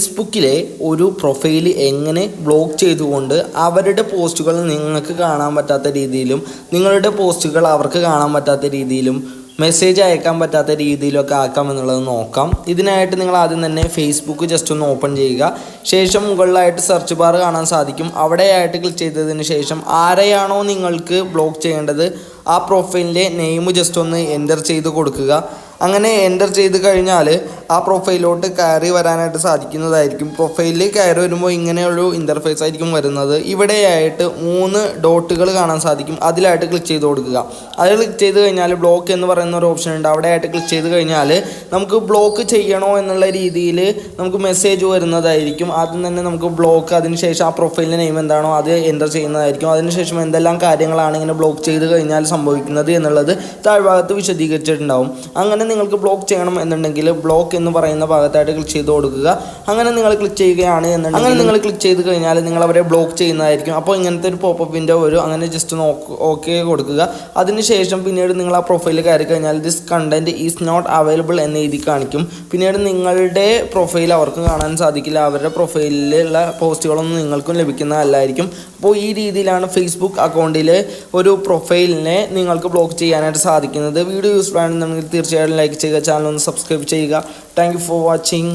ഫേസ്ബുക്കിലെ ഒരു പ്രൊഫൈൽ എങ്ങനെ ബ്ലോക്ക് ചെയ്തുകൊണ്ട് അവരുടെ പോസ്റ്റുകൾ നിങ്ങൾക്ക് കാണാൻ പറ്റാത്ത രീതിയിലും നിങ്ങളുടെ പോസ്റ്റുകൾ അവർക്ക് കാണാൻ പറ്റാത്ത രീതിയിലും മെസ്സേജ് അയക്കാൻ പറ്റാത്ത രീതിയിലൊക്കെ ആക്കാം എന്നുള്ളത് നോക്കാം. ഇതിനായിട്ട് നിങ്ങൾ ആദ്യം തന്നെ ഫേസ്ബുക്ക് ജസ്റ്റ് ഒന്ന് ഓപ്പൺ ചെയ്യുക. ശേഷം മുകളിലായിട്ട് സെർച്ച് ബാർ കാണാൻ സാധിക്കും. അവിടെയായിട്ട് ക്ലിക്ക് ചെയ്തതിന് ശേഷം ആരെയാണോ നിങ്ങൾക്ക് ബ്ലോക്ക് ചെയ്യേണ്ടത് ആ പ്രൊഫൈലിന്റെ നെയിം ജസ്റ്റ് ഒന്ന് എന്റർ ചെയ്ത് കൊടുക്കുക. അങ്ങനെ എന്റർ ചെയ്ത് കഴിഞ്ഞാൽ ആ പ്രൊഫൈലിലോട്ട് കയറി വരാനായിട്ട് സാധിക്കുന്നതായിരിക്കും. പ്രൊഫൈലിൽ കയറി വരുമ്പോൾ ഇങ്ങനെയുള്ള ഇന്റർഫേസ് ആയിരിക്കും വരുന്നത്. ഇവിടെയായിട്ട് മൂന്ന് ഡോട്ടുകൾ കാണാൻ സാധിക്കും. അതിലായിട്ട് ക്ലിക്ക് ചെയ്ത് കൊടുക്കുക. അതിൽ ക്ലിക്ക് ചെയ്ത് കഴിഞ്ഞാൽ ബ്ലോക്ക് എന്ന് പറയുന്ന ഒരു ഓപ്ഷൻ ഉണ്ട്. അവിടെയായിട്ട് ക്ലിക്ക് ചെയ്ത് കഴിഞ്ഞാൽ നമുക്ക് ബ്ലോക്ക് ചെയ്യണോ എന്നുള്ള രീതിയിൽ നമുക്ക് മെസ്സേജ് വരുന്നതായിരിക്കും. ആദ്യം തന്നെ നമുക്ക് ബ്ലോക്ക് അതിനുശേഷം ആ പ്രൊഫൈലിന്റെ നെയിം എന്താണോ അത് എന്റർ ചെയ്യുന്നതായിരിക്കും. അതിനുശേഷം എന്തെല്ലാം കാര്യങ്ങളാണ് ഇങ്ങനെ ബ്ലോക്ക് ചെയ്ത് കഴിഞ്ഞാൽ സംഭവിക്കുന്നത് എന്നുള്ളത് താഴ്ഭാഗത്ത് വിശദീകരിച്ചിട്ടുണ്ടാവും. അങ്ങനെ നിങ്ങൾക്ക് ബ്ലോക്ക് ചെയ്യണം എന്നുണ്ടെങ്കിൽ ബ്ലോക്ക് എന്ന് പറയുന്ന ഭാഗത്തായിട്ട് ക്ലിക്ക് ചെയ്ത് കൊടുക്കുക. അങ്ങനെ നിങ്ങൾ ക്ലിക്ക് ചെയ്യുകയാണ് എന്നുണ്ടെങ്കിൽ അങ്ങനെ നിങ്ങൾ ക്ലിക്ക് ചെയ്ത് കഴിഞ്ഞാൽ നിങ്ങൾ അവരെ ബ്ലോക്ക് ചെയ്യുന്നതായിരിക്കും. അപ്പോൾ ഇങ്ങനത്തെ ഒരു പോപ്പപ്പ് വിൻഡോ വരും. അങ്ങനെ ജസ്റ്റ് നോക്ക് ഓക്കെ കൊടുക്കുക. അതിനുശേഷം പിന്നീട് നിങ്ങൾ ആ പ്രൊഫൈലിൽ കയറി കഴിഞ്ഞാൽ this content is not available എന്ന് എഴുതി കാണിക്കും. പിന്നീട് നിങ്ങളുടെ പ്രൊഫൈൽ അവർക്ക് കാണാൻ സാധിക്കില്ല. അവരുടെ പ്രൊഫൈലിലുള്ള പോസ്റ്റുകളൊന്നും നിങ്ങൾക്കും ലഭിക്കുന്നതല്ലായിരിക്കും. അപ്പോൾ ഈ രീതിയിലാണ് ഫേസ്ബുക്ക് അക്കൗണ്ടിൽ ഒരു പ്രൊഫൈലിനെ നിങ്ങൾക്ക് ബ്ലോക്ക് ചെയ്യാനായിട്ട് സാധിക്കുന്നത്. വീഡിയോ യൂസ്ഫുൾ ആണെന്നുണ്ടെങ്കിൽ തീർച്ചയായിട്ടും ലൈക്ക് ചെയ്യുക ചാനൽ ഒന്ന് സബ്സ്ക്രൈബ് ചെയ്യുക. Thank for watching